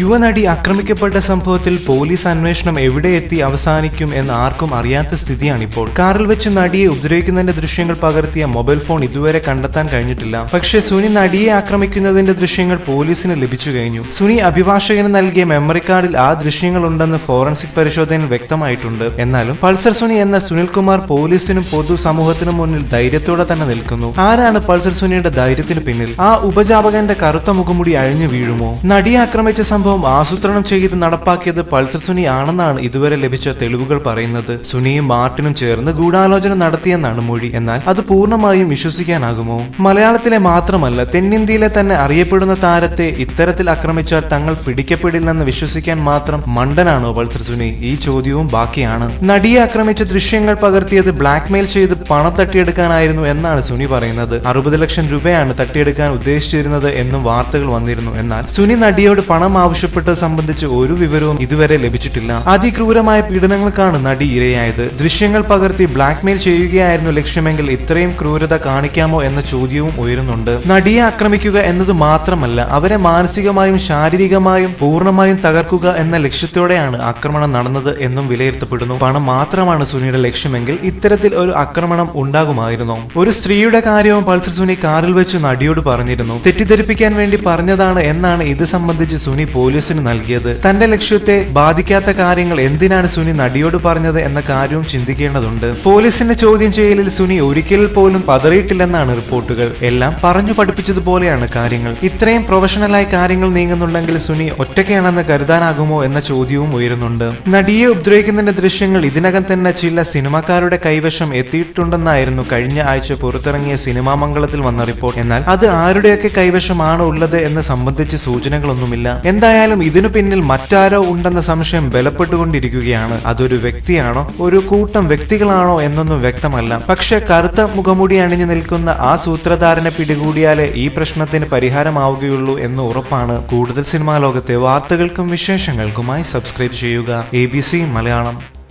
യുവനടി ആക്രമിക്കപ്പെട്ട സംഭവത്തിൽ പോലീസ് അന്വേഷണം എവിടെ എത്തി അവസാനിക്കും എന്ന് ആർക്കും അറിയാത്ത സ്ഥിതിയാണിപ്പോൾ. കാറിൽ വെച്ച് നടിയെ ഉപദ്രവിക്കുന്നതിന്റെ ദൃശ്യങ്ങൾ പകർത്തിയ മൊബൈൽ ഫോൺ ഇതുവരെ കണ്ടെത്താൻ കഴിഞ്ഞിട്ടില്ല. പക്ഷേ സുനി നടിയെ ആക്രമിക്കുന്നതിന്റെ ദൃശ്യങ്ങൾ പോലീസിന് ലഭിച്ചു കഴിഞ്ഞു. സുനി അഭിഭാഷകന് നൽകിയ മെമ്മറി കാർഡിൽ ആ ദൃശ്യങ്ങൾ ഉണ്ടെന്ന് ഫോറൻസിക് പരിശോധനയിൽ വ്യക്തമായിട്ടുണ്ട്. എന്നാലും പൾസർ സുനി എന്ന സുനിൽകുമാർ പോലീസിനും പൊതു സമൂഹത്തിനും മുന്നിൽ ധൈര്യത്തോടെ തന്നെ നിൽക്കുന്നു. ആരാണ് പൾസർ സുനിയുടെ ധൈര്യത്തിന് പിന്നിൽ? ആ ഉപജാപകന്റെ കറുത്ത മുഖമുടി അഴിഞ്ഞു വീഴുമോ? നടിയെ ആക്രമിച്ച സംഭവം ആസൂത്രണം ചെയ്ത് നടപ്പാക്കിയത് പൾസർ സുനി ആണെന്നാണ് ഇതുവരെ ലഭിച്ച തെളിവുകൾ പറയുന്നത്. സുനിയും മാർട്ടിനും ചേർന്ന് ഗൂഢാലോചന നടത്തിയെന്നാണ് മൊഴി. എന്നാൽ അത് പൂർണമായും വിശ്വസിക്കാനാകുമോ? മലയാളത്തിലെ മാത്രമല്ല തെന്നിന്ത്യയിലെ തന്നെ അറിയപ്പെടുന്ന താരത്തെ ഇത്തരത്തിൽ ആക്രമിച്ചാൽ തങ്ങൾ പിടിക്കപ്പെടില്ലെന്ന് വിശ്വസിക്കാൻ മാത്രം മണ്ടനാണോ പൾസർ സുനി? ഈ ചോദ്യവും ബാക്കിയാണ്. നടിയെ ആക്രമിച്ച ദൃശ്യങ്ങൾ പകർത്തിയത് ബ്ലാക്ക്മെയിൽ ചെയ്ത് പണം തട്ടിയെടുക്കാനായിരുന്നു എന്നാണ് സുനി പറയുന്നത്. അറുപത് ലക്ഷം രൂപയാണ് തട്ടിയെടുക്കാൻ ഉദ്ദേശിച്ചിരുന്നത് എന്നും വാർത്തകൾ വന്നിരുന്നു. എന്നാൽ സുനി നടിയോട് പണം ആവശ്യപ്പെട്ടത് സംബന്ധിച്ച് ഒരു വിവരവും ഇതുവരെ ലഭിച്ചിട്ടില്ല. അതിക്രൂരമായ പീഡനങ്ങൾക്കാണ് നടി ഇരയായത്. ദൃശ്യങ്ങൾ പകർത്തി ബ്ലാക്ക്മെയിൽ ചെയ്യുകയായിരുന്നു ലക്ഷ്യമെങ്കിൽ ഇത്രയും ക്രൂരത കാണിക്കാമോ എന്ന ചോദ്യവും ഉയരുന്നുണ്ട്. നടിയെ ആക്രമിക്കുക എന്നത് മാത്രമല്ല അവരെ മാനസികമായും ശാരീരികമായും പൂർണമായും തകർക്കുക എന്ന ലക്ഷ്യത്തോടെയാണ് ആക്രമണം നടന്നത് എന്നും വിലയിരുത്തപ്പെടുന്നു. പണം മാത്രമാണ് സുനിയുടെ ലക്ഷ്യമെങ്കിൽ ഇത്തരത്തിൽ ഒരു ആക്രമണം ഉണ്ടാകുമായിരുന്നു. ഒരു സ്ത്രീയുടെ കാര്യവും പൾസർ സുനി കാറിൽ വെച്ച് നടിയോട് പറഞ്ഞിരുന്നു. തെറ്റിദ്ധരിപ്പിക്കാൻ വേണ്ടി പറഞ്ഞതാണ് എന്നാണ് ഇത് സംബന്ധിച്ച് സുനി പോലീസിന് നൽകിയത്. തന്റെ ലക്ഷ്യത്തെ ബാധിക്കാത്ത കാര്യങ്ങൾ എന്തിനാണ് സുനി നടിയോട് പറഞ്ഞത് എന്ന കാര്യവും ചിന്തിക്കേണ്ടതുണ്ട്. പോലീസിന്റെ ചോദ്യം ചെയ്യലിൽ സുനി ഒരിക്കൽ പോലും പതറിയിട്ടില്ലെന്നാണ് റിപ്പോർട്ടുകൾ. എല്ലാം പറഞ്ഞു പഠിപ്പിച്ചതുപോലെയാണ് കാര്യങ്ങൾ. ഇത്രയും പ്രൊഫഷണലായി കാര്യങ്ങൾ നീങ്ങുന്നുണ്ടെങ്കിൽ സുനി ഒറ്റയ്ക്കാണെന്ന് കരുതാനാകുമോ എന്ന ചോദ്യവും ഉയരുന്നുണ്ട്. നടിയെ ഉപദ്രവിക്കുന്നതിന്റെ ദൃശ്യങ്ങൾ ഇതിനകം തന്നെ ചില സിനിമാക്കാരുടെ കൈവശം എത്തിയിട്ടുണ്ടെന്നായിരുന്നു കഴിഞ്ഞ ആഴ്ച പുറത്തിറങ്ങിയ സിനിമാ മംഗളത്തിൽ വന്ന റിപ്പോർട്ട്. എന്നാൽ അത് ആരുടെയൊക്കെ കൈവശമാണ് ഉള്ളത് എന്ന് സംബന്ധിച്ച് സൂചനകളൊന്നുമില്ല. എന്തായാലും ഇതിനു പിന്നിൽ മറ്റാരോ ഉണ്ടെന്ന സംശയം ബലപ്പെട്ടുകൊണ്ടിരിക്കുകയാണ്. അതൊരു വ്യക്തിയാണോ? ഒരു കൂട്ടം വ്യക്തികളാണോ എന്നൊന്നും വ്യക്തമല്ല. പക്ഷെ കറുത്ത മുഖമുടി അണിഞ്ഞു നിൽക്കുന്ന ആ സൂത്രധാരനെ പിടികൂടിയാലേ ഈ പ്രശ്നത്തിന് പരിഹാരമാവുകയുള്ളൂ എന്ന് ഉറപ്പാണ്. കൂടുതൽ സിനിമാ ലോകത്തെ വാർത്തകൾക്കും വിശേഷങ്ങൾക്കുമായി സബ്സ്ക്രൈബ് ചെയ്യുക. എ മലയാളം.